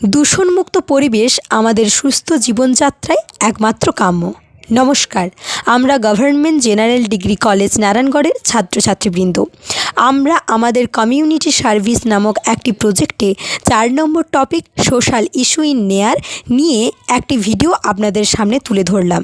দূষণমুক্ত পরিবেশ আমাদের সুস্থ জীবনযাত্রায় একমাত্র কাম্য। নমস্কার, আমরা গভর্নমেন্ট জেনারেল ডিগ্রি কলেজ নারায়ণগড়ের ছাত্রছাত্রীবৃন্দ। আমরা আমাদের কমিউনিটি সার্ভিস নামক একটি প্রজেক্টে চার নম্বর topic social issue in near নিয়ে একটি ভিডিও আপনাদের সামনে তুলে ধরলাম।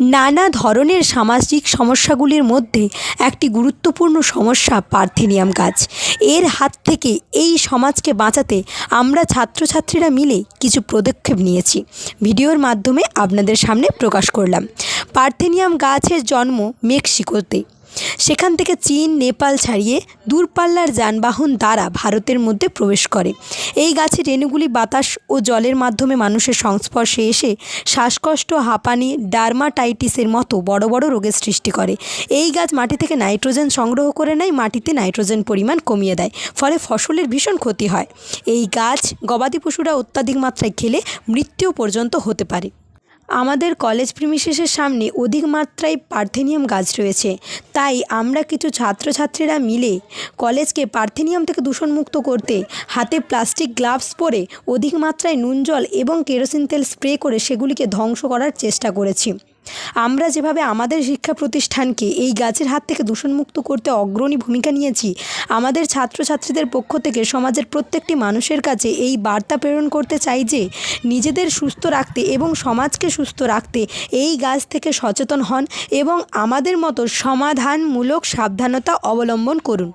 নানা ধরনের সামাজিক সমস্যাগুলির মধ্যে একটি গুরুত্বপূর্ণ সমস্যা পার্থেনিয়াম গাছ। এর হাত থেকে এই সমাজকে বাঁচাতে আমরা ছাত্রছাত্রীরা মিলে কিছু পদক্ষেপ নিয়েছি। ভিডিওর মাধ্যমে আপনাদের সামনে প্রকাশ করলাম। পার্থেনিয়াম গাছের জন্ম মেক্সিকোতে। সেখান থেকে চীন, নেপাল ছাড়িয়ে দূরপাল্লার যানবাহন দ্বারা ভারতের মধ্যে প্রবেশ করে। এই গাছের রেণুগুলি বাতাস ও জলের মাধ্যমে মানুষের সংস্পর্শে এসে শ্বাসকষ্ট, হাঁপানি, ডার্মাটাইটিসের মতো বড় বড় রোগের সৃষ্টি করে। এই গাছ মাটি থেকে নাইট্রোজেন সংগ্রহ করে নেয়, মাটিতে নাইট্রোজেন পরিমাণ কমিয়ে দেয়, ফলে ফসলের ভীষণ ক্ষতি হয়। এই গাছ গবাদি পশুরা অত্যাধিক মাত্রায় খেলে মৃত্যু পর্যন্ত হতে পারে। আমাদের কলেজ প্রিমিসেসের সামনে অধিক মাত্রায় পার্থেনিয়াম গাছ রয়েছে। তাই আমরা কিছু ছাত্রছাত্রীরা মিলে কলেজকে পার্থেনিয়াম থেকে দূষণমুক্ত করতে হাতে প্লাস্টিক গ্লাভস পরে অধিক মাত্রায় নুন জল এবং কেরোসিন তেল স্প্রে করে সেগুলিকে ধ্বংস করার চেষ্টা করেছি। আমরা যেভাবে আমাদের শিক্ষা প্রতিষ্ঠানকে এই গাছের হাত থেকে দূষণমুক্ত করতে অগ্রণী ভূমিকা নিয়েছি, আমাদের ছাত্রছাত্রীদের পক্ষ থেকে সমাজের প্রত্যেকটি মানুষের কাছে এই বার্তা প্রেরণ করতে চাই যে, নিজেদের সুস্থ রাখতে এবং সমাজকে সুস্থ রাখতে এই গাছ থেকে সচেতন হন এবং আমাদের মতো সমাধানমূলক সাবধানতা অবলম্বন করুন।